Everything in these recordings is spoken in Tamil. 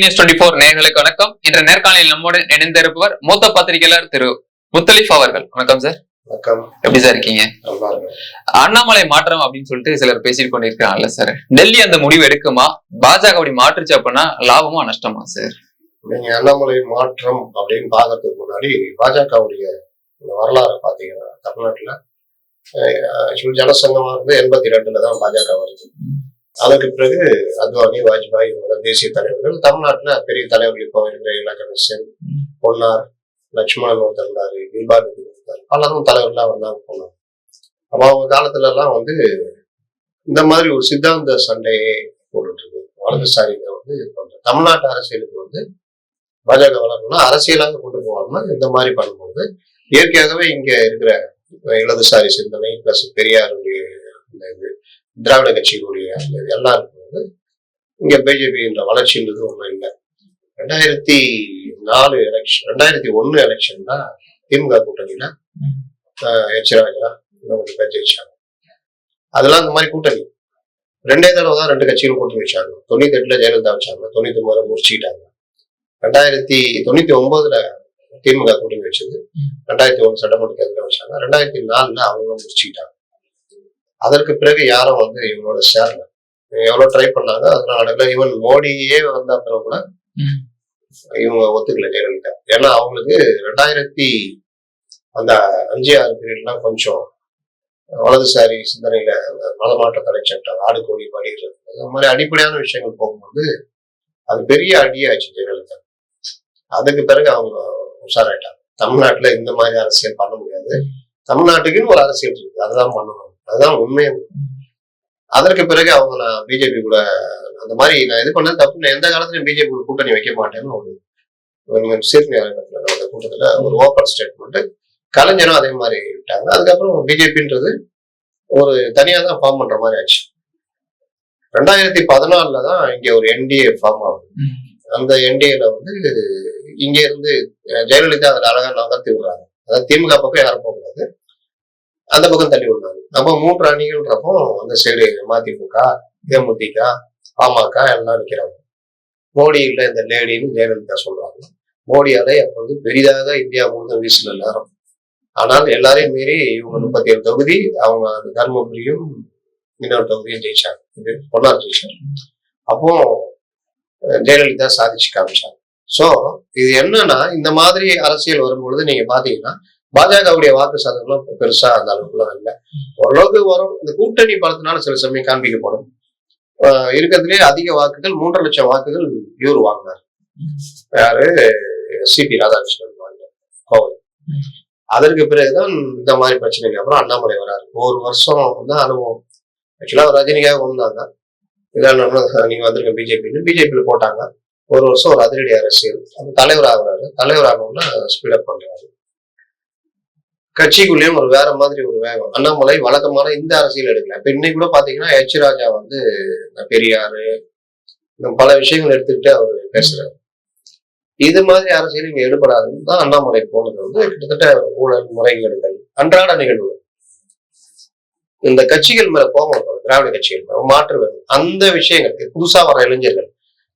நியூஸ் டுவெண்டி போர் நேர்களுக்கு வணக்கம். இன்று நேர்காணலில் நம்மோடு இணைந்திருப்பவர் மூத்த பத்திரிகையாளர் திரு முத்தலிஃப் அவர்கள். வணக்கம் சார் வணக்கம். எப்படி சார் இருக்கீங்க? அண்ணாமலை மாற்றம் அப்படின்னு சொல்லிட்டு சிலர் பேசிட்டு கொண்டிருக்கிறாங்கல்ல சார் டெல்லி அந்த முடிவு எடுக்குமா? பாஜக அப்படி மாற்றுச்சு அப்படின்னா லாபமா நஷ்டமா சார் நீங்க அண்ணாமலை மாற்றம் அப்படின்னு பார்க்கறதுக்கு முன்னாடி பாஜகவுடைய வரலாறு பாத்தீங்கன்னா தமிழ்நாட்டுல ஆக்சுவலி ஜனசங்கமா இருந்து எண்பத்தி ரெண்டுல தான் பாஜக வருது. அதற்கு பிறகு அத்வானி வாஜ்பாய் இவங்க தேசிய தலைவர்கள். தமிழ்நாட்டுல பெரிய தலைவர்கள் இப்போ இருக்கிற கணேசன் பொன்னார் லட்சுமணன் ஒருத்தர் இருந்தாரு கில்பாரதி இருந்தார். பலரும் தலைவர்களாக வந்தாங்க போனாங்க அப்போ அவங்க காலத்துல எல்லாம் வந்து இந்த மாதிரி ஒரு சித்தாந்த சண்டையை போட்டுட்டு இருக்கு வலதுசாரிங்க வந்து இது தமிழ்நாட்டு அரசியலுக்கு வந்து பாஜக வளரணும்னா அரசியலாக கொண்டு போகாம இந்த மாதிரி பண்ணும்போது இயற்கையாகவே இங்க இருக்கிற இடதுசாரி சிந்தனை பிளஸ் பெரியாருடைய இந்த இது திராவிட கட்சிகளுடைய அந்த இது எல்லாம் இருக்கும்போது இங்க பிஜேபின்ற வளர்ச்சின்றது ஒண்ணும் இல்லை ரெண்டாயிரத்தி நாலு எலெக்ஷன் ரெண்டாயிரத்தி ஒண்ணு எலெக்ஷன் தான் திமுக கூட்டணியில ஆஹ் எச் ராஜா கொஞ்சம் பேர் ஜெயிச்சாங்க. அதெல்லாம் இந்த மாதிரி கூட்டணி. ரெண்டே தடவை தான் ரெண்டு கட்சிகளும் கூட்டணி வச்சாங்க. தொண்ணூத்தி எட்டுல ஜெயலலிதா வச்சாங்க தொண்ணூத்தி ஒன்பதுல முடிச்சுக்கிட்டாங்க. ரெண்டாயிரத்தி தொண்ணூத்தி ஒன்பதுல திமுக கூட்டணி வச்சது. ரெண்டாயிரத்தி ஒண்ணு சட்டமன்ற தேர்தலில் வச்சாங்க. ரெண்டாயிரத்தி நாலுல அவங்க முடிச்சுக்கிட்டாங்க. அதற்கு பிறகு யாரும் வந்து இவங்களோட சேரல எவ்வளவு ட்ரை பண்ணாங்க அதனால நடக்கல ஈவன் மோடியே வந்த அப்புறம் கூட இவங்க ஒத்துக்கல ஜெயலலிதா. ஏன்னா அவங்களுக்கு ரெண்டாயிரத்தி அந்த அஞ்சு ஆறு பீரியட்லாம் கொஞ்சம் வலதுசாரி சிந்தனையில அந்த மதமாற்ற தடை சட்டம் ஆடு கோழி பலிடுறது அந்த மாதிரி அடிப்படையான விஷயங்கள் போகும்போது அது பெரிய அடியாச்சு ஜெயலலிதா. அதுக்கு பிறகு அவங்க உஷாராயிட்டாங்க. தமிழ்நாட்டுல இந்த மாதிரி அரசியல் பண்ண முடியாது. தமிழ்நாட்டுக்குன்னு ஒரு அரசியல் இருக்கு. அதுதான் பண்ணணும். அதுதான் உண்மையும் அதற்கு பிறகு அவங்க நான் பிஜேபி கூட அந்த மாதிரி நான் இது பண்ணது தப்பு நான் எந்த காலத்துலயும் பிஜேபி கூட கூட்டணி வைக்க மாட்டேன்னு ஒரு சீர்நிலையத்துல நடந்த கூட்டத்துல ஒரு ஓப்பன் ஸ்டேட்மெண்ட் கலைஞரும் அதே மாதிரி விட்டாங்க. அதுக்கப்புறம் பிஜேபின்றது ஒரு தனியா தான் ஃபார்ம் பண்ற மாதிரி ஆச்சு. ரெண்டாயிரத்தி பதினாலுல தான் இங்க ஒரு என்டிஏ ஃபார்ம் ஆகுது. அந்த என்டிஏல வந்து இங்க இருந்து ஜெயலலிதா அதில் அழகா நகர்த்தி விடுறாங்க. அதாவது திமுக பக்கம் யாரும் போகக்கூடாது. அந்த பக்கம் தள்ளி விடுறாங்க அப்போ மூன்று அணிகள்ன்றப்போ அந்த சைடு மதிமுக தேமுதிக பாமக எல்லாம் நிற்கிறாங்க மோடி இல்ல இந்த லேடின்னு ஜெயலலிதா சொல்றாங்க. மோடியாலே அப்ப வந்து பெரிதாக இந்தியா முழுவதும் வீசின நேரம். ஆனால் எல்லாரையும் மீறி இவங்க முப்பத்தி ஏழு தொகுதி அவங்க அந்த தர்மபுரியும் இன்னொரு தொகுதியும் ஜெயிச்சாங்க. இது பொன்னார் ஜெயிச்சாங்க அப்போ ஜெயலலிதா சாதிச்சு காமிச்சாங்க. சோ இது என்னன்னா இந்த மாதிரி அரசியல் வரும்பொழுது நீங்க பாத்தீங்கன்னா பாஜகவுடைய வாக்கு சதவீதம் பெருசா அந்த அளவுக்குலாம் இல்லை ஓரளவுக்கு வரும். இந்த கூட்டணி பலத்தினால சில சமயம் காண்பிக்கப்படும். ஆஹ் இருக்கிறதுலே அதிக வாக்குகள் மூன்றரை லட்சம் வாக்குகள் இவர் வாங்கினார். யாரு? சிபி ராதாகிருஷ்ணன் வாங்கினார். கோவை. அதற்கு பிறகுதான் இந்த மாதிரி பிரச்சனைக்கு அப்புறம் அண்ணாமலை வராரு. ஒரு வருஷம் தான் அனுபவம். ஆக்சுவலாக ரஜினிக்காக வந்தாங்க இதான் நீங்க வந்திருக்க பிஜேபின்னு பிஜேபியில போட்டாங்க. ஒரு வருஷம் ஒரு அதிரடி அரசியல். தலைவர் ஆகுறாரு தலைவர் ஆகணும்னா ஸ்பீடப் பண்றாரு. கட்சிக்குள்ளேயும் ஒரு வேற மாதிரி ஒரு வேகம். அண்ணாமலை வழக்கமான இந்த அரசியல் எடுக்கல. இப்ப இன்னைக்கு கூட பாத்தீங்கன்னா எச் ராஜா வந்து பெரியாரு பல விஷயங்கள் எடுத்துக்கிட்டு அவர் பேசுறாரு. இது மாதிரி அரசியல் இங்க எடுபடாதுன்னு தான் அண்ணாமலை போனது வந்து கிட்டத்தட்ட ஊழல் முறைகேடுகள் அன்றாட நிகழ்வுகள். இந்த கட்சிகள் மேல கோபம் திராவிட கட்சிகள் மேல மாற்று அந்த விஷயங்கள் புதுசா வர இளைஞர்கள்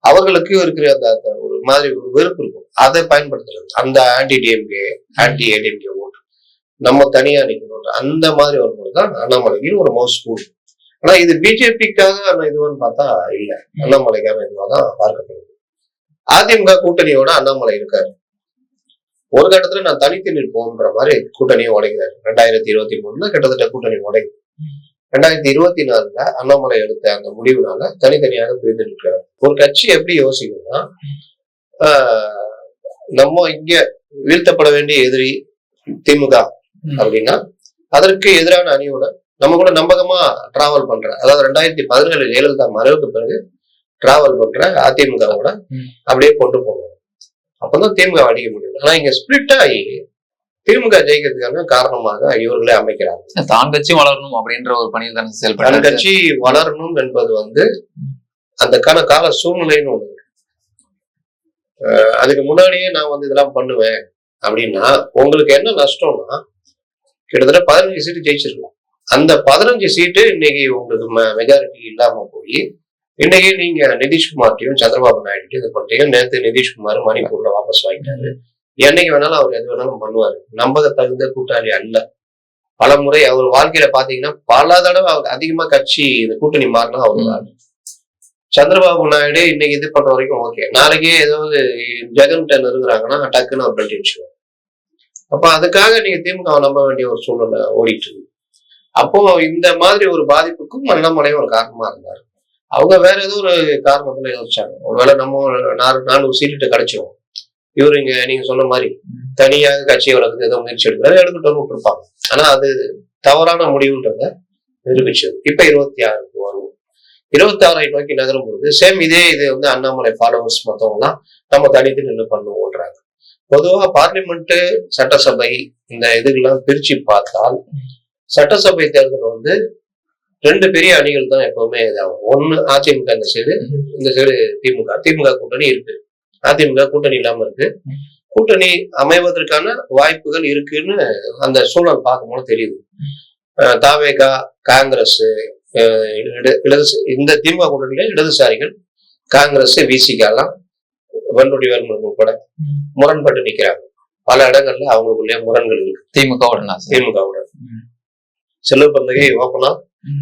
அவர்களுக்கு இருக்கிற அந்த அந்த ஒரு மாதிரி ஒரு வெறுப்பு இருக்கும். அதை பயன்படுத்துறது. அந்த ஆன்டி டிஎம்கே ஆன்டி ஏடிஎம்கே நம்ம தனியா நிக்கணும் அந்த மாதிரி வரும்போது தான் அண்ணாமலைக்கு ஒரு மோஸ்ட் ஸ்கூல் ஆனா இது பிஜேபிக்காக இதுவன்னு பார்த்தா இல்ல. அண்ணாமலைக்கான இதுவா தான் பார்க்கப்படுது. அதிமுக கூட்டணியோட அண்ணாமலை இருக்காரு. ஒரு கட்டத்துல நான் தனித்து நிற்போம்ன்ற மாதிரி கூட்டணியை உடைக்கிறாரு. ரெண்டாயிரத்தி இருபத்தி மூணுல கிட்டத்தட்ட கூட்டணி உடைக்குது ரெண்டாயிரத்தி இருபத்தி நாலுல அண்ணாமலை எடுத்த அந்த முடிவுனால தனித்தனியாக பிரிந்து நிற்கிறார். ஒரு கட்சி எப்படி யோசிக்கணும்னா ஆஹ், நம்ம இங்க வீழ்த்தப்பட வேண்டிய எதிரி திமுக. அப்படின்னா அதற்கு எதிரான அணியோட நம்ம கூட நம்பகமா டிராவல் பண்ற அதாவது ரெண்டாயிரத்தி பதினேழு ஜெயலலிதா மறைவுக்கு பிறகு டிராவல் பண்ற அதிமுகவோட. அப்படியே கொண்டு போகணும் அப்பதான் திமுக அடிக்க முடியும். ஆனா இங்க ஸ்பிளிட் ஆகி திமுக ஜெயிக்கிறதுக்கான காரணமாக இவர்களே அமைக்கிறாங்க தான் கட்சி வளரணும் அப்படின்ற ஒரு பணியில் தானே செயல்பட்டாரு கட்சி வளரணும் என்பது வந்து அதுக்கான கால சூழ்நிலைன்னு ஒண்ணு அதுக்கு முன்னாடியே நான் வந்து இதெல்லாம் பண்ணுவேன் அப்படின்னா உங்களுக்கு என்ன நஷ்டம்னா கிட்டத்தட்ட பதினஞ்சு சீட்டு ஜெயிச்சிருக்கலாம் அந்த பதினஞ்சு சீட்டு இன்னைக்கு உங்களுக்கு மெஜாரிட்டி இல்லாம போய் இன்னைக்கு நீங்க நிதிஷ்குமார்ட்டையும் சந்திரபாபு நாயுடு இது பண்றீங்க நேத்து நிதிஷ்குமார் மணிப்பூர்ல வாபஸ் வாங்கிட்டாரு. என்னைக்கு வேணாலும் அவர் எது வேணாலும் பண்ணுவாரு. நம்பக தகுந்த கூட்டாளி அல்ல. பல முறை அவர் வாழ்க்கையில பாத்தீங்கன்னா பல தடவை அவர் அதிகமா கட்சி இந்த கூட்டணி மாறினா அவர் சந்திரபாபு நாயுடு இன்னைக்கு இது பண்ற வரைக்கும் ஓகே நாளைக்கே ஏதாவது ஜெகன்கிட்ட நெருங்குறாங்கன்னா டக்குன்னு அவர் கழட்டி வச்சுருவார் அப்ப அதுக்காக நீங்க திமுக நம்ப வேண்டிய ஒரு சூழ்நிலை ஓடிட்டு இருக்கு. அப்போ இந்த மாதிரி ஒரு பாதிப்புக்கும் அண்ணாமலையும் ஒரு காரணமா இருந்தாரு. அவங்க வேற ஏதோ ஒரு காரணத்துல யோசிச்சாங்க. ஒருவேளை நம்ம நாலு நானூறு சீட்டு கிடைச்சிரும். இவரு இங்க நீங்க சொன்ன மாதிரி தனியாக கட்சியை வளர்க்கு ஏதோ முயற்சி எடுக்கிறாரு எடுத்துட்டு விட்டுருப்பாங்க. ஆனா அது தவறான முடிவுன்றத நிரூபிச்சது. இப்ப இருபத்தி ஆறுக்கு வருவோம் இருபத்தி ஆறை நோக்கி நகரும் பொழுது சேம் இதே இது வந்து அண்ணாமலை ஃபாலோவர்ஸ் மத்தவங்கலாம் நம்ம தனித்து நின்று பண்ணுவோன்றாங்க. பொதுவா பார்லிமெண்ட் சட்டசபை இந்த இதுக்கெல்லாம் பிரிச்சு பார்த்தால் சட்டசபை தேர்தல் வந்து ரெண்டு பெரிய அணிகள் தான் எப்பவுமே இதாகும் ஒன்று அதிமுக இந்த சைடு இந்த சைடு திமுக. திமுக கூட்டணி இருக்கு. அதிமுக கூட்டணி இல்லாம இருக்கு. கூட்டணி அமைவதற்கான வாய்ப்புகள் இருக்குன்னு அந்த சூழல் பார்க்கும்போது தெரியுது. தாவேகா காங்கிரஸ் இடதுசா இந்த திமுக கூட்டணியில இடதுசாரிகள் காங்கிரஸ் விசிகாலாம் வன்னுடைய வேல்முருகன் உட்பட முரண்பட்டு நிக்கிறாங்க பல இடங்கள்ல அவங்களுக்குள்ளே முரண்கள் இருக்கு. திமுக உடனா சார் திமுகவோட ம். செல்வ பிறந்தகை ஓப்பனா.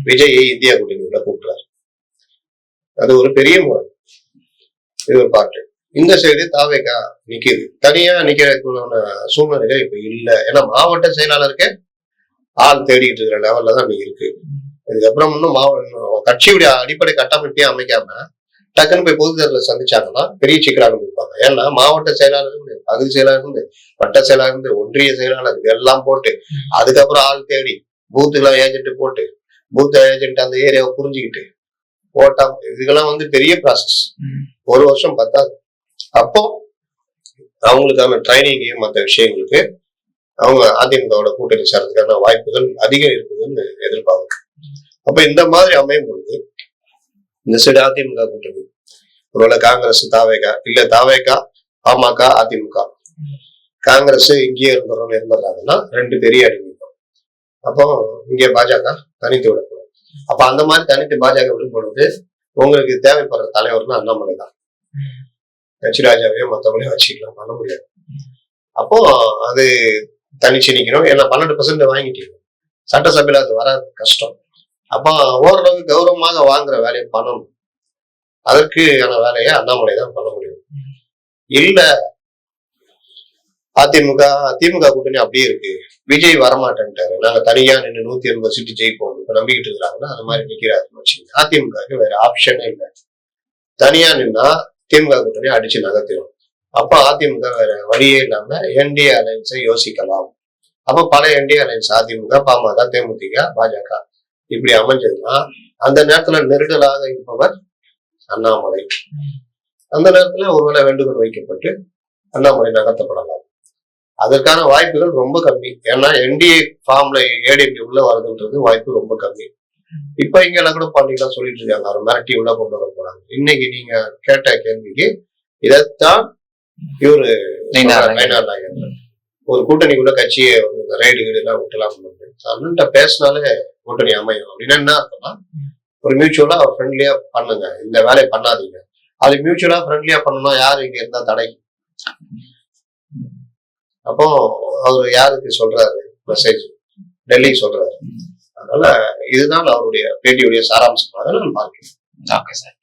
விஜயை இந்தியா கூட்டணிக்குள்ள கூப்பிடுறாரு. அது ஒரு பெரிய முரண். இது ஒரு பாட்டு. இந்த சைடு தாவேக்கா நிக்குது. தனியா நிக்கிறதுக்குள்ள சூழ்நிலைகள் இப்ப இல்ல. ஏன்னா மாவட்ட செயலாளருக்கு ஆள் தேடிட்டு இருக்கிற லெவல்ல தான் இருக்கு. இதுக்கப்புறம் இன்னும் மாவட்ட கட்சியுடைய அடிப்படை கட்டமைப்பே அமைக்காம டக்குன்னு போய் பொது தேர்தலை சந்திச்சாங்கன்னா பெரிய சிக்கலாக இருப்பாங்க. ஏன்னா மாவட்ட செயலாளர் பகுதி செயலாளர் இருந்து வட்ட செயலாளர் இருந்து ஒன்றிய செயலாளர் இதெல்லாம் போட்டு அதுக்கப்புறம் ஆள் தேடி பூத்துக்கெல்லாம் ஏஜென்ட் போட்டு பூத் ஏஜென்ட் அந்த ஏரியாவை புரிஞ்சுக்கிட்டு போட்டா இதுக்கெல்லாம் வந்து பெரிய ப்ராசஸ். ஒரு வருஷம் பத்தாது. அப்போ அவங்களுக்கான ட்ரைனிங் மற்ற விஷயங்களுக்கு அவங்க அதிமுகவோட கூட்டணி சேர்றதுக்கான வாய்ப்புகள் அதிகம் இருக்குதுன்னு எதிர்பார்க்கணும் அப்ப இந்த மாதிரி அமையும் பொழுது இந்த சைடு அதிமுக கூட்டணி. ஒருவேளை காங்கிரஸ் தாவேகா. இல்ல தாவேகா பாமக அதிமுக. காங்கிரஸ் இங்கேயே இருந்துறோம் இருந்துடுறாங்கன்னா ரெண்டு பெரிய அணி அப்போ இங்கே பாஜக தனித்து விடப்படும் அப்ப அந்த மாதிரி தனித்து பாஜக விடும்பொழுது உங்களுக்கு தேவைப்படுற தலைவர்னா அண்ணாமலை தான். கட்சி ராஜாவையும் மற்றவங்களையும் வச்சுக்கலாம் பண்ண முடியாது. அப்போ அது தனிச்சு நிற்கணும் ஏன்னா பன்னெண்டு பர்சன்ட் வாங்கிட்டீங்க. சட்டசபையில் அது வர கஷ்டம். அப்போ ஓரளவு கௌரவமாக வாங்குற வேலையை பண்ணணும். அதற்கான வேலையை அண்ணாமலை தான் பண்ண முடியும். இல்ல அதிமுக திமுக கூட்டணி அப்படியே இருக்கு. விஜய் வரமாட்டேன்ட்டாரு. நாங்க தனியா நின்று நூத்தி எண்பது சீட்டு ஜெயிப்போம். இப்ப நம்பிக்கிட்டு இருக்கிறாங்கன்னா அது மாதிரி நிக்கிறாருன்னு வச்சுங்க அதிமுகவுக்கு வேற ஆப்ஷனே இல்லை. தனியா நின்னா திமுக கூட்டணி அடிச்சு நகர்த்திடும் அப்ப அதிமுக வேற வழியே இல்லாம என்டிஏ அலையன்ஸை யோசிக்கலாம். அப்ப பல என்டிஏ அலைன்ஸ் அதிமுக பாமக தேமுதிக பாஜக. இப்படி அமைஞ்சதுன்னா அந்த நேரத்துல நெருடலாக இருப்பவர் அண்ணாமலை. அந்த நேரத்துல ஒருவேளை வேண்டுகோள் வைக்கப்பட்டு அண்ணாமலை நகர்த்தப்படலாம். அதற்கான வாய்ப்புகள் ரொம்ப கம்மி. ஏன்னா என்டிஏ ஃபார்ம்ல ஏடிஎம்கே உள்ள வருதுன்றது வாய்ப்பு ரொம்ப கம்மி. இப்ப இங்க எல்லாம் கூட பாண்டிலாம் சொல்லிட்டு இருக்காங்க. அவர் மிரட்டி உள்ள கொண்டு வர போறாங்க. இன்னைக்கு நீங்க கேட்ட கேள்விக்கு இதைத்தான் இவரு நயினார் நாகேந்திரன். ஒரு கூட்டணிக்குள்ள கட்சியை ரைடு கீடு எல்லாம் விட்டலாம் அண்ணன்ட்ட பேசினாலே கூட்டணி அமையும். அப்படின்னா என்ன அர்த்தம்னா ஒரு மியூச்சுவலா ஃப்ரெண்ட்லியா பண்ணுங்க. இந்த வேலையை பண்ணாதீங்க. அது மியூச்சுவலா ஃப்ரெண்ட்லியா பண்ணணும் யாரு இங்க இருந்தா தடை? அப்போ அவர் யாருக்கு சொல்றாரு? மெசேஜ் டெல்லிக்கு சொல்றாரு. அதனால இதுதான் அவருடைய பேட்டியுடைய சாராம்சம். நான் பார்க்கிறேன் ஓகே சார்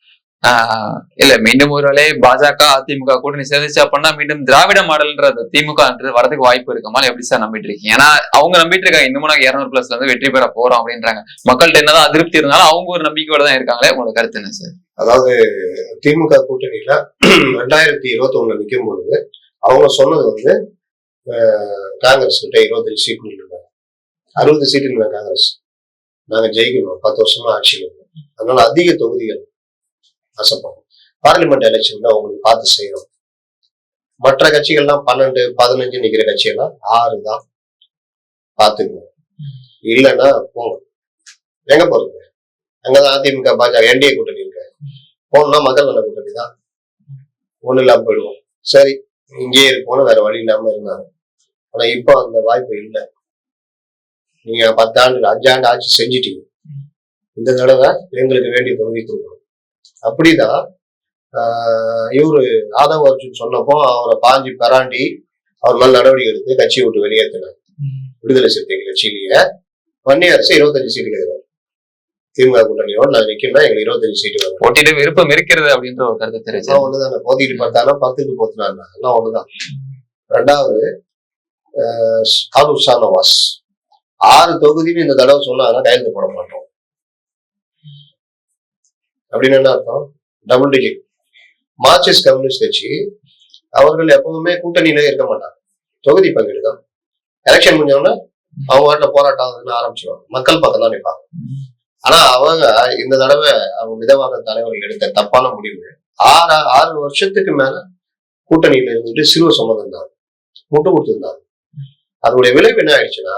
இல்ல மீண்டும் ஒருவேளை பாஜக அதிமுக கூட்டணி சேர்ந்துச்சு அப்படின்னா மீண்டும் திராவிட மாடல்ன்ற அந்த திமுகன்றது வரதுக்கு வாய்ப்பு இருக்குமா எப்படி சார் நம்பிட்டு இருக்கீங்க? ஏன்னா அவங்க நம்பிட்டு இருக்காங்க. இன்னும் நாங்க இருநூறு பிளஸ்ல இருந்து வெற்றி பெற போறோம் அப்படின்றாங்க. மக்கள்கிட்ட என்னதான் அதிருப்தி இருந்தாலும் அவங்க ஒரு நம்பிக்கையோட தான் இருக்காங்களே உங்களோட கருத்து என்ன சார்? அதாவது திமுக கூட்டணியில ரெண்டாயிரத்தி இருபத்தி ஒண்ணுல நிற்கும் பொழுது அவங்க சொன்னது வந்து காங்கிரஸ் கிட்ட இருபத்தஞ்சு சீட் இருந்தாங்க அறுபது சீட்டு இல்லை காங்கிரஸ். நாங்க ஜெயிக்கணும். பத்து வருஷமா ஆட்சியில் அதனால அதிக தொகுதிகள் ஆசைப்படுறோம் பார்லிமெண்ட் எலெக்ஷன்ல அவங்களுக்கு பார்த்து செய்யணும். மற்ற கட்சிகள்லாம் பன்னெண்டு பதினஞ்சு நிக்கிற கட்சியெல்லாம் ஆறு தான் பார்த்துக்கணும். இல்லைன்னா போங்க. எங்க போறது அங்கதான் அதிமுக பாஜக என்டிஏ கூட்டணி இருக்க. போகணும்னா மக்கள் நல கூட்டணி தான். ஒண்ணு இல்லாம போயிடுவோம். சரி இங்கேயே இருப்போம்னு வேற வழி இல்லாம இருந்தாங்க. ஆனா இப்போ அந்த வாய்ப்பு இல்லை. நீங்க பத்தாண்டு அஞ்சாண்டு ஆட்சி செஞ்சிட்டீங்க. இந்த தடவை எங்களுக்கு வேண்டிய தொகுதி கொடுக்கணும். அப்படிதான் ஆஹ் இவரு ஆதவ அர்ஜுன் சொன்னப்போ அவரை பாஞ்சி பராண்டி அவர் மேல் நடவடிக்கை எடுத்து கட்சியை விட்டு வெளியேற்றினார். விடுதலை சிறுத்தைகள் கட்சியிலேயே. வன்னி அரசு இருபத்தஞ்சு சீட்டு கிடையாது திமுக கூட்டணியோட நான் நிக்கணும்னா எங்களுக்கு இருபத்தஞ்சு சீட்டு வரும் போட்டியிட விருப்பம் இருக்கிறது அப்படின்ற ஒரு கருத்து எல்லாம் ஒண்ணுதானே போத்திட்டு பார்த்தாலும் பத்துக்கு போத்துனாங்க. எல்லாம் ஒண்ணுதான். ரெண்டாவது ஆஹ் ஆரூர் ஷா நவாஸ் ஆறு தொகுதின்னு இந்த தடவை சொன்னாங்கன்னா கையெழுத்து போட மாட்டோம். அப்படின்னு என்ன அர்த்தம்? டபுள் டிஜிட் மார்க்சிஸ்ட் கம்யூனிஸ்ட் கட்சி அவர்கள் எப்பவுமே கூட்டணியில இருக்க மாட்டாங்க. தொகுதி பங்கீடு தான் எலெக்ஷன் முடிஞ்சோடனே அவங்க வாட்டில் போராட்டம் ஆரம்பிச்சிருவாங்க. மக்கள் பக்கம் தான் நிற்பாங்க ஆனா அவங்க இந்த தடவை அவங்க மிதவாத தலைவர்கள் எடுத்த தப்பான முடிவு ஆறு ஆறு வருஷத்துக்கு மேல கூட்டணியில இருந்துட்டு சிறுவ சுமந்திருந்தாங்க முட்டு கொடுத்திருந்தாங்க. அதனுடைய விளைவு என்ன ஆயிடுச்சுன்னா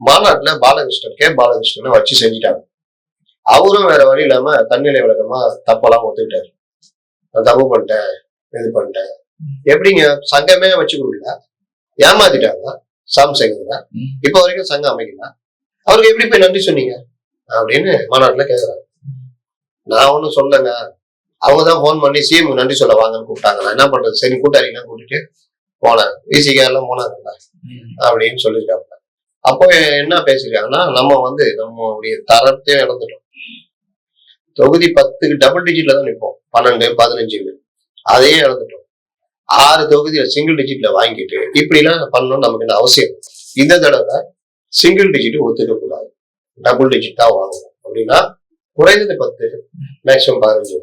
மாநாட்டுல பாலகிருஷ்ணன் கே. பாலகிருஷ்ணனை வச்சு செஞ்சுட்டாங்க. அவரும் வேற வழி இல்லாம தன்னிலை விளக்கமா தப்பெல்லாம் ஒத்துக்கிட்டாரு. நான் தப்பு பண்ணிட்டேன் இது பண்ணிட்டேன். எப்படிங்க? சங்கமே வச்சு கொடுக்கல ஏமாத்திட்டாங்க சாம்சங்க ம். இப்ப வரைக்கும் சங்கம் அமைக்கல. அவருக்கு எப்படி போய் நன்றி சொன்னீங்க? அப்படின்னு மாநாட்டுல கேக்குறாங்க நான் ஒண்ணும் சொல்லங்க அவங்க தான் ஃபோன் பண்ணி சிஎம் நன்றி சொல்ல வாங்கன்னு கூப்பிட்டாங்க. நான் என்ன பண்றது? சரி கூட்டாளிலாம் கூட்டிட்டு போனேன். விசிகா எல்லாம் போனாங்கல்ல. அப்படின்னு சொல்லியிருக்காங்க. அப்போ என்ன பேசிருக்காங்கன்னா நம்ம வந்து நம்மளுடைய தரத்தையும் இழந்துட்டோம். தொகுதி பத்துக்கு டபுள் டிஜிட்ல தான் நிற்போம். பன்னெண்டு பதினஞ்சுன்னு அதையே இழந்துட்டோம். ஆறு தொகுதியில சிங்கிள் டிஜிட்ல வாங்கிட்டு இப்படிலாம் பண்ணணும்னு நமக்கு என்ன அவசியம்? இந்த தடவை சிங்கிள் டிஜிட் ஒத்துக்க கூடாது. டபுள் டிஜிட் தான் வாங்கணும். அப்படின்னா குறைந்தது பத்து மேக்சிமம் பதினஞ்சு.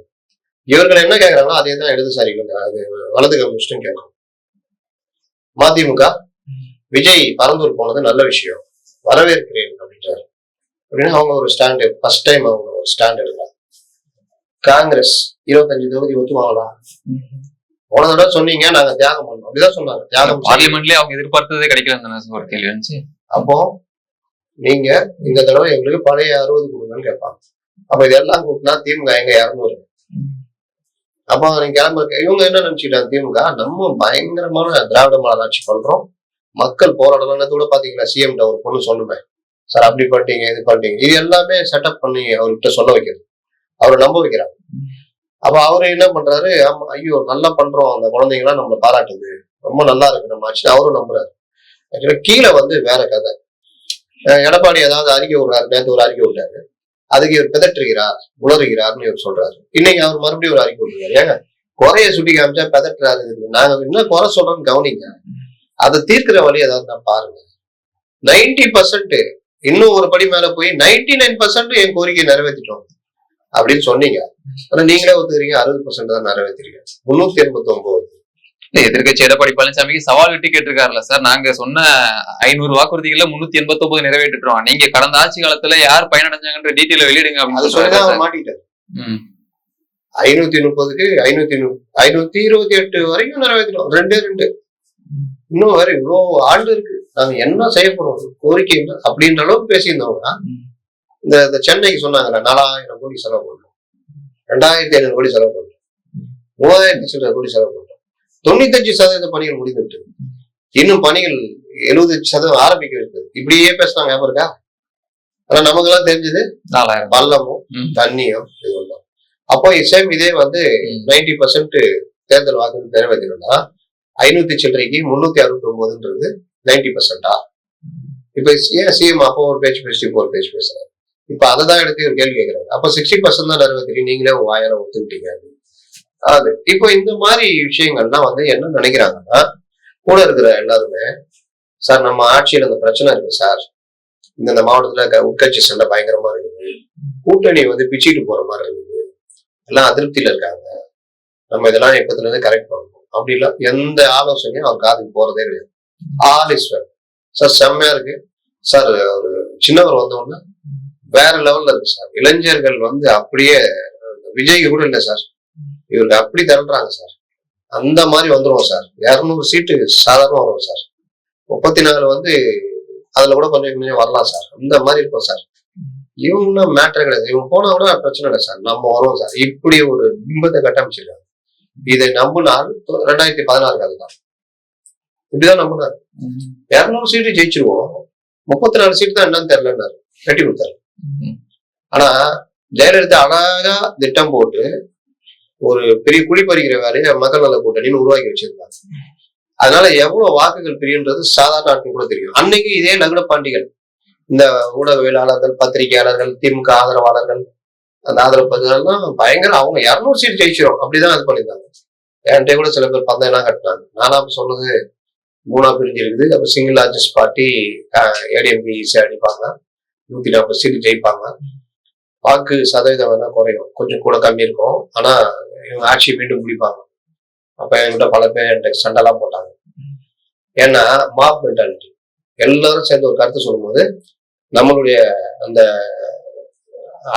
இவர்கள் என்ன கேட்கறாங்களோ அதே தான் இடதுசாரிகள் அது வலது கம்யூனிஸ்டும் கேட்கும் மதிமுக விஜய் பரந்தூர் போனது நல்ல விஷயம். வரவேற்கிறேன் அப்படின்றாரு. அப்படின்னு அவங்க ஒரு ஸ்டாண்ட் ஃபர்ஸ்ட் டைம் அவங்க ஒரு ஸ்டாண்ட் எடுக்கிறாங்க. காங்கிரஸ் இருபத்தஞ்சு தொகுதி ஒத்துவாங்களா போன தடவை சொன்னீங்க நாங்க தியாகம் பண்ணோம். அப்படிதான் சொன்னாங்க தியாகம் பார்லிமெண்ட்லயே அவங்க எதிர்பார்த்ததே கிடைக்கலன்னு ஒரு கேள்வி வந்துச்சு. அப்போ நீங்க இந்த தடவை எங்களுக்கு பழைய அறுபது கொடுங்கன்னு கேட்பாங்க. அப்ப இதெல்லாம் கூட்டினா திமுக எங்க இரநூறு? அப்போ நீங்க கிளம்ப இவங்க என்ன நினைச்சுக்கிட்டாங்க திமுக? நம்ம பயங்கரமான திராவிட மாடல் ஆட்சி பண்றோம். மக்கள் போராடலாம் கூட பாத்தீங்களா? சிஎம் ஒரு பொண்ணு சொல்லுவேன் சார் அப்படி பண்ணிட்டீங்க இது பண்ணிட்டீங்க. இது எல்லாமே செட்டப் பண்ணி அவர்கிட்ட சொல்ல வைக்கிறது. அவரை நம்ப வைக்கிறாங்க அப்ப அவரு என்ன பண்றாரு? ஆமா ஐயோ நல்லா பண்றோம். அந்த குழந்தைங்களாம் நம்மளை பாராட்டுது. ரொம்ப நல்லா இருக்கு நம்ம ஆச்சு அவரும் நம்புறாரு. ஆக்சுவலா கீழே வந்து வேற கதை. எடப்பாடி ஏதாவது அறிக்கை விடுறாரு. நேற்று ஒரு அறிக்கை விட்டாரு. அதுக்கு இவர் பிதற்றுகிறார் உளறுகிறார்னு இவர் சொல்றாரு. இன்னைக்கு அவர் மறுபடியும் ஒரு அறிக்கை விட்டுருக்காரு. ஏங்க குறைய சுட்டி காமிச்சா பிதற்றுறாரு நாங்க என்ன குறை சொல்றோம்னு கவனிங்க. அதை தீர்க்கிற வழி ஏதாவது நான் பாருங்க. நைன்டி பர்சன்ட் இன்னும் ஒரு படி மேல போய் நைன்டி நைன் பர்சன்ட் என் கோரிக்கையை நிறைவேற்றிட்டோம் அப்படின்னு சொன்னீங்க. ஆனா நீங்களே ஒத்துக்கிறீங்க அறுபது பர்சன்ட் தான் நிறைவேற்றிருக்கீங்க. முன்னூத்தி எண்பத்தி ஒன்பது இல்ல எதிர்க்கட்சி எடப்பாடி பழனிசாமிக்கு சவால் விட்டு கேட்டிருக்காருல்ல சார். நாங்க சொன்ன ஐநூறு வாக்குறுதிகள்ல முன்னூத்தி எண்பத்தி ஒன்பது நிறைவேற்றிட்டோம் நீங்க கடந்த ஆட்சி காலத்துல யார் பயனடைஞ்சாங்கன்ற டீட்டெயில் வெளியிடுங்க அப்படின்னு மாட்டிட்டாரு. ஐநூத்தி முப்பதுக்கு ஐநூத்தி ஐநூத்தி இருபத்தி எட்டு வரைக்கும் நிறைவேற்றினோம் ரெண்டே ரெண்டு. இன்னும் வேற இவ்வளவு ஆண்டு இருக்கு. நாங்க என்ன செய்ய போறோம்? கோரிக்கை என்ன? அப்படின்ற அளவுக்கு பேசியிருந்தவங்க. ம். இந்த இந்த சென்னைக்கு சொன்னாங்கல்ல நாலாயிரம் கோடி செலவு பண்ணோம் ரெண்டாயிரத்தி ஐநூறு கோடி செலவு பண்ணோம் மூவாயிரத்தி சில்லரை கோடி செலவு பண்ணோம் தொண்ணூத்தஞ்சு சதவீத பணிகள் முடிந்துவிட்டு இன்னும் பணிகள் எழுபது சதவீதம் ஆரம்பிக்க இருக்கு. இப்படியே பேசுனாங்க ஞாபகம் இருக்கா? ஆனா நமக்கு எல்லாம் தெரிஞ்சது நாலாயிரம். பள்ளமும். தண்ணியும் இது ஒண்ணும் அப்போ சேம் இதே வந்து. நைன்டி பர்சன்ட் தேர்தல் வாக்கு நிறைவேற்றணும்னா ஐநூத்தி சில்லறைக்கு முன்னூத்தி அறுபத்தி ஒன்பதுன்றது நைன்டி பர்சன்டா. இப்ப ஏன் சிஎம் அப்போ ஒரு பேச்சு பேசி இப்போ ஒரு பேச்சு பேசுறாரு. இப்ப அதை தான் எடுத்து ஒரு கேள்வி கேட்கிறாரு அப்ப சிக்ஸ்டி பர்சன்ட் தான் நிறைவேற்றி நீங்களே உங்க வாயால ஒத்துக்கிட்டீங்க. அது. இப்போ இந்த மாதிரி விஷயங்கள்லாம் வந்து என்ன நினைக்கிறாங்கன்னா கூட இருக்கிற எல்லாருமே சார் நம்ம ஆட்சியில அந்த பிரச்சனை இருக்கு சார். இந்த மாவட்டத்துல க- உட்கட்சி சண்டை பயங்கரமா இருக்குது. கூட்டணி வந்து பிச்சுட்டு போற மாதிரி இருக்குது. எல்லாம் அதிருப்தியில இருக்காங்க. நம்ம இதெல்லாம் இப்பத்துல இருந்து கரெக்ட் பண்ணணும். அப்படி இல்லை எந்த ஆலோசனையும் அவர் காதுக்கு போறதே கிடையாது. ஆல் இஸ் வெல் சார் செம்மையா இருக்கு. சார் ஒரு சின்னவர் வந்த உடனே வேற லெவல்ல இருக்கு சார். இளைஞர்கள் வந்து அப்படியே விஜய்க்கு கூட இல்லை சார். இவருக்கு அப்படி தள்ளுறாங்க சார். அந்த மாதிரி வந்துருவோம் சார். இரநூறு சீட்டு சாதாரண வரும் சார். முப்பத்தி நாலு வந்து அதுல கூட கொஞ்சம் கொஞ்சம் வரலாம் சார். அந்த மாதிரி இருக்கும் சார். இவங்க மேட்டர் கிடையாது. இவங்க போனா கூட பிரச்சனை இல்லை சார். நம்ம வருவோம் சார். இப்படி ஒரு பிம்பத்தை கட்டமைச்சிருக்காங்க. இதை நம்பினால் ரெண்டாயிரத்தி பதினாறு அதுதான். இப்படிதான் நம்பினார். இரநூறு சீட்டு ஜெயிச்சிருவோம். முப்பத்தி நாலு சீட்டு தான் என்னன்னு தெரியலன்னாரு. கட்டி கொடுத்தாரு. ஆனா ஜெயலலிதா அழகா திட்டம் போட்டு ஒரு பெரிய குழி பறிக்கிற வேலையை மக்கள் நல கூட்டணின்னு உருவாக்கி வச்சிருந்தாங்க அதனால எவ்வளவு வாக்குகள் பிரியுன்றது சாதாரண ஆட்கள் கூட தெரியும். அன்னைக்கு இதே நகுட பாண்டிகள் இந்த ஊடகவியலாளர்கள் பத்திரிகையாளர்கள் திமுக ஆதரவாளர்கள் அந்த ஆதரவு பயங்கர அவங்க இரநூறு சீட் ஜெயிச்சிரும். அப்படிதான் இது பண்ணியிருந்தாங்க. என்கிட்ட கூட சில பேர் பந்தயம்லாம் கட்டினாங்க. நானா அப்ப சொன்னது மூணா பிரிஞ்சு இருக்குது. அப்ப சிங்கிள் லார்ஜஸ்ட் பார்ட்டி ஏடிஎம்பி ஈஸியா அடிப்பாங்க. நூத்தி நாற்பது சீட்டு ஜெயிப்பாங்க. வாக்கு சதவீதம் வேணா குறையும். கொஞ்சம் கூட கம்மி இருக்கும். ஆனா இவங்க ஆட்சியை மீண்டும் பிடிப்பாங்க அப்ப என்கிட்ட பல பேர் என்கிட்ட சண்டைலாம் போட்டாங்க. ஏன்னா மாப் மென்டாலிட்டி எல்லாரும் சேர்ந்து ஒரு கருத்து சொல்லும்போது நம்மளுடைய அந்த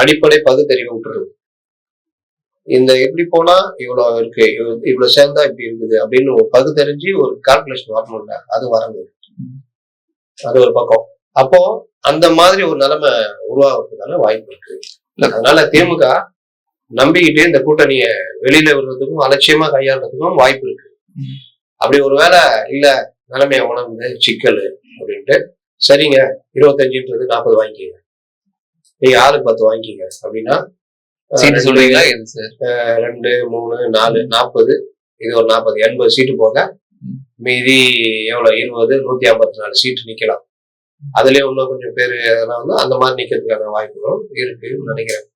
அடிப்படை பகுத்தறிவை விட்டுருது. இந்த எப்படி போனா இவ்வளவு இருக்கு இவ்வளவு இவ்வளவு சேர்ந்தா இப்படி இருக்குது அப்படின்னு ஒரு பகுத்தறிஞ்சு ஒரு கால்குலேஷன் வரணும்ல. அது வரது அது ஒரு பக்கம். அப்போ அந்த மாதிரி ஒரு நிலைமை உருவாகிறதுக்கான வாய்ப்பு இருக்கு. அதனால திமுக நம்பிக்கிட்டு இந்த கூட்டணிய வெளியில விடுறதுக்கும் அலட்சியமா கையாளுறதுக்கும் வாய்ப்பு இருக்கு. அப்படி ஒருவேளை இல்ல நிலைமையை உணர்ந்து சிக்கல் அப்படின்ட்டு சரிங்க இருபத்தஞ்சுன்றது நாற்பது வாங்கிக்கங்க. நீங்க ஆளுக்கு பத்து வாங்கிக்கங்க அப்படின்னா சீட்டு சொல்றீங்களா ரெண்டு மூணு நாலு நாற்பது இது ஒரு நாற்பது எண்பது சீட்டு போக. மீதி எவ்வளவு? இருபது நூத்தி ஐம்பத்தி நாலு சீட்டு நிக்கலாம். அதுலயே இன்னும் கொஞ்சம் பேர் அதெல்லாம் வந்து அந்த மாதிரி நிக்கிறதுக்கான வாய்ப்புகளும் இருக்குன்னு நினைக்கிறேன்.